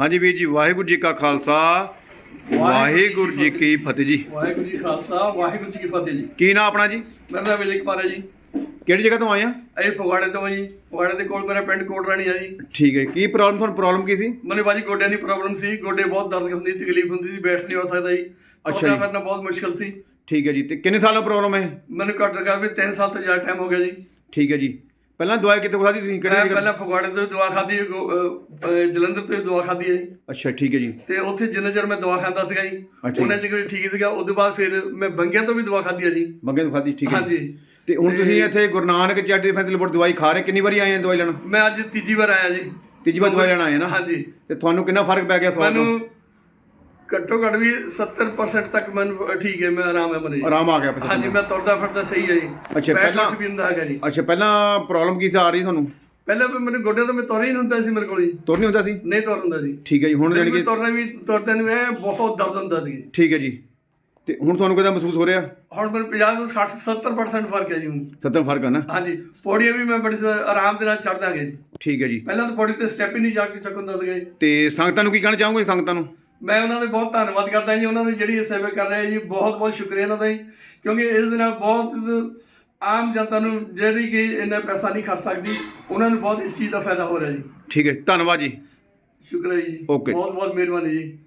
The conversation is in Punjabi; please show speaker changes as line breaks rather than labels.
ਹਾਂਜੀ ਵੀਰ ਜੀ ਵਾਹਿਗੁਰੂ ਜੀ ਕਾ ਖਾਲਸਾ ਵਾਹਿਗੁਰੂ ਜੀ ਕੀ ਫਤਿਹ। ਜੀ।
ਵਾਹਿਗੁਰੂ ਜੀ ਖਾਲਸਾ ਵਾਹਿਗੁਰੂ ਜੀ ਕੀ ਫਤਿਹ ਜੀ।
ਕੀ ਨਾਮ ਆਪਣਾ ਜੀ?
ਮੇਰਾ ਨਾਮ ਵਿਜੇ ਕੁਮਾਰ ਹੈ ਜੀ।
ਕਿਹੜੀ ਜਗ੍ਹਾ ਤੋਂ ਆਏ ਆ?
ਅਸੀਂ ਫਗਵਾੜੇ ਤੋਂ ਜੀ। ਫਗਵਾੜੇ ਦੇ ਕੋਲ ਮੇਰਾ ਪਿੰਡ ਕੋਟ ਰਾਣੀ ਆ ਜੀ।
ਠੀਕ ਹੈ ਕੀ ਪ੍ਰੋਬਲਮ ਤੁਹਾਨੂੰ ਪ੍ਰੋਬਲਮ ਕੀ ਸੀ?
ਮੈਨੂੰ ਬਾਜੀ ਗੋਡਿਆਂ ਦੀ ਪ੍ਰੋਬਲਮ ਸੀ। ਗੋਡੇ ਬਹੁਤ ਦਰਦ ਹੁੰਦੀ ਤਕਲੀਫ ਹੁੰਦੀ ਸੀ ਬੈਠ ਨਹੀਂ ਹੋ ਸਕਦਾ ਜੀ।
ਅੱਛਾ ਜੀ।
ਕਰਨਾ ਬਹੁਤ ਮੁਸ਼ਕਲ ਸੀ।
ਠੀਕ ਹੈ ਜੀ। ਤੇ ਕਿੰਨੇ ਸਾਲਾਂ ਪ੍ਰੋਬਲਮ ਹੈ?
ਮੈਨੂੰ ਘੱਟ ਲਗਾ ਵੀ 3 ਸਾਲ ਤੋਂ ਜ਼ਿਆਦਾ ਟਾਈਮ ਹੋ ਗਿਆ ਜੀ।
ਠੀਕ ਹੈ ਜੀ। ਪਹਿਲਾਂ ਦਵਾਈ ਕਿੱਥੋਂ ਖਾਦੀ ਤੁਸੀਂ?
ਮੈਂ
ਕਿਹੜੀ
ਪਹਿਲਾਂ ਫਗਵਾੜੇ ਤੋਂ ਦਵਾ ਖਾਧੀ ਜਲੰਧਰ ਤੋਂ ਦਵਾ ਖਾਧੀ ਹੈ ਜੀ।
ਅੱਛਾ ਠੀਕ ਹੈ ਜੀ।
ਤੇ ਉੱਥੇ ਜਿੰਨੇ ਚਿਰ ਮੈਂ ਦਵਾ ਖਾਂਦਾ ਸੀਗਾ ਜੀ
ਅੱਛਾ।
ਉਹਨਾਂ ਚਿਰ ਠੀਕ ਸੀਗਾ ਉਸ ਤੋਂ ਬਾਅਦ ਫਿਰ ਮੈਂ ਬੰਗਿਆਂ ਤੋਂ ਵੀ ਦਵਾ ਖਾਧੀ ਹੈ ਜੀ।
ਮੰਗੇ ਤੋਂ ਖਾਦੀ ਠੀਕ ਹੈ
ਹਾਂਜੀ।
ਤੇ ਹੁਣ ਤੁਸੀਂ ਇੱਥੇ Guru Nanak charity defence report ਦਵਾਈ ਖਾ ਰਹੇ ਕਿੰਨੀ ਵਾਰੀ ਆਏ ਆ ਦਵਾਈ ਲੈਣ?
ਮੈਂ ਅੱਜ ਤੀਜੀ ਵਾਰ ਆਇਆ ਜੀ।
ਤੀਜੀ ਵਾਰ ਦਵਾਈ ਲੈਣ ਆਏ ਆ ਨਾ?
ਹਾਂਜੀ।
ਤੇ ਤੁਹਾਨੂੰ ਕਿੰਨਾ ਫ਼ਰਕ ਪੈ ਗਿਆ ਸਵਾਦ ਤੋਂ?
ਮੈਨੂੰ ਘੱਟੋ ਘੱਟ ਵੀ 70% ਤੱਕ ਮੈਨੂੰ ਠੀਕ ਹੈ ਮੈਂ ਆਰਾਮ ਹੈ ਮਨੇ
ਆਰਾਮ ਆ ਗਿਆ
ਹਾਂਜੀ ਮੈਂ ਤੁਰਦਾ ਫਿਰਦਾ ਸਹੀ ਹੈ ਜੀ।
ਅੱਛਾ, ਪਹਿਲਾਂ-
ਵੀ ਹੁੰਦਾ ਹੈਗਾ ਜੀ।
ਅੱਛਾ ਪਹਿਲਾਂ ਪ੍ਰੋਬਲਮ ਕੀ ਸੀ ਆ ਰਹੀ ਤੁਹਾਨੂੰ?
ਪਹਿਲਾਂ ਵੀ ਮੈਨੂੰ ਗੋਡਿਆਂ ਤੋਂ ਮੈਂ ਤੁਰ ਹੀ ਨਹੀਂ ਹੁੰਦਾ ਸੀ ਮੇਰੇ ਕੋਲ ਜੀ।
ਤੁਰ ਨਹੀਂ ਹੁੰਦਾ ਸੀ?
ਨਹੀਂ ਤੁਰ ਹੁੰਦਾ ਸੀ
ਠੀਕ ਹੈ ਜੀ ਹੁਣ ਜਾਣੀ
ਮੈਨੂੰ
ਕਿ
ਤੁਰਨਾ ਵੀ ਤੁਰਦੇ ਨੂੰ ਇਹ ਬਹੁਤ ਦਰਦ ਹੁੰਦਾ ਸੀ।
ਠੀਕ ਹੈ ਜੀ। ਤੇ ਹੁਣ ਤੁਹਾਨੂੰ ਕਿਦਾਂ ਮਹਿਸੂਸ ਹੋ ਰਿਹਾ?
ਹੁਣ ਮੈਨੂੰ 50 ਤੋਂ 60 70% ਫ਼ਰਕ ਹੈ ਜੀ ਹੁਣ।
ਸੱਤਰ ਫ਼ਰਕ ਹੈ ਨਾ?
ਹਾਂਜੀ ਪੌੜੀਆਂ ਵੀ ਮੈਂ ਬੜੀ ਆਰਾਮ ਦੇ ਨਾਲ ਚੜ੍ਹਦਾ ਗਿਆ ਜੀ।
ਠੀਕ ਹੈ ਜੀ।
ਪਹਿਲਾਂ ਤਾਂ ਪੌੜੀ ਤੇ ਸਟੈਪ ਹੀ ਨਹੀਂ ਜਾ ਕੇ ਚੱਕਦਾ ਸੀਗਾ ਜੀ
ਤੇ ਸੰਗਤਾਂ ਨੂੰ ਕੀ ਕਹਿਣਾ ਚਾਹੋਗੇ ਸੰਗਤਾਂ ਨੂੰ?
ਮੈਂ ਉਹਨਾਂ ਦਾ ਬਹੁਤ ਧੰਨਵਾਦ ਕਰਦਾ ਜੀ ਉਹਨਾਂ ਨੇ ਜਿਹੜੀ ਇਹ ਸੇਵਾ ਕਰ ਰਹੇ ਜੀ ਬਹੁਤ ਬਹੁਤ ਸ਼ੁਕਰੀਆ ਇਹਨਾਂ ਦਾ ਜੀ ਕਿਉਂਕਿ ਇਸ ਦੇ ਨਾਲ ਬਹੁਤ ਆਮ ਜਨਤਾ ਨੂੰ ਜਿਹੜੀ ਕਿ ਇੰਨਾ ਪੈਸਾ ਨਹੀਂ ਖਰਚ ਸਕਦੀ ਉਹਨਾਂ ਨੂੰ ਬਹੁਤ ਇਸ ਚੀਜ਼ ਦਾ ਫਾਇਦਾ ਹੋ ਰਿਹਾ ਜੀ।
ਠੀਕ ਹੈ ਧੰਨਵਾਦ ਜੀ।
ਸ਼ੁਕਰ ਹੈ ਜੀ।
Okay.
ਬਹੁਤ ਬਹੁਤ ਮਿਹਰਬਾਨੀ ਜੀ।